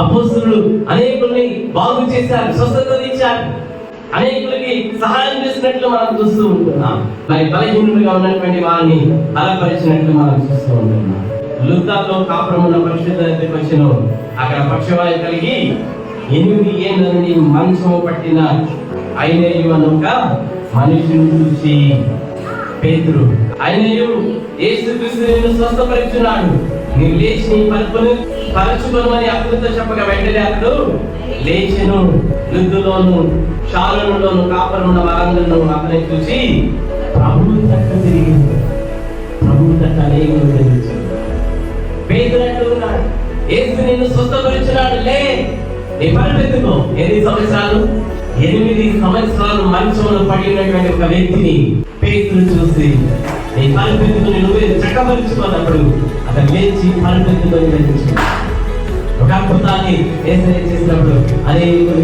అపోస్తులు అనేకుల్ని బాగు చేశారు స్వస్థతనిచ్చారు అనేకులకి సహాయం చేసినట్లు మనం చూస్తూ ఉంటున్నాం. మరి బలహీనులుగా ఉన్నటువంటి వారిని బలపరిచినట్లు మనం చూస్తూ ఉంటున్నాం. లుద్దాలో కాపురం ఉన్న పరిశుద్ధ వచ్చిన అక్కడ పక్షవాయు కలిగి ఎనిమిది ఏళ్ళ నుండి మంచం పట్టిన అయినయు అని ఒక మనిషిని చూసి పేతురు అయినయు యేసు క్రీస్తు స్వస్థపరుచున్నాడు నీవు లేచి నీ పలుపును పరచుకోమని అతనితో చెప్పగా వెంటనే అతడు లేచెను. వృద్ధులోను శాలనులోను కాపరున్న వారందరూ అతని చూసి ప్రభువు తట్ట తిరిగి ప్రభువు తట్ట అనేకులు తిరిగి పేదలంటూ ఉన్నాడు ఏసు నిన్ను స్వస్థపరిచినాడు లే. నీ పరిపెత్తుకో. ఎన్ని సంవత్సరాలు? ఎనిమిది సంవత్సరాలు మంచంలో పడినటువంటి ఒక వ్యక్తిని పేతులు చూసి నీ పరిపెత్తుకుని నువ్వే చక్కపరుచుకున్నప్పుడు అతను లేచి పరిపెత్తుకొని ఒక అద్భుతాన్ని ఏసై చేసినప్పుడు అనేకులు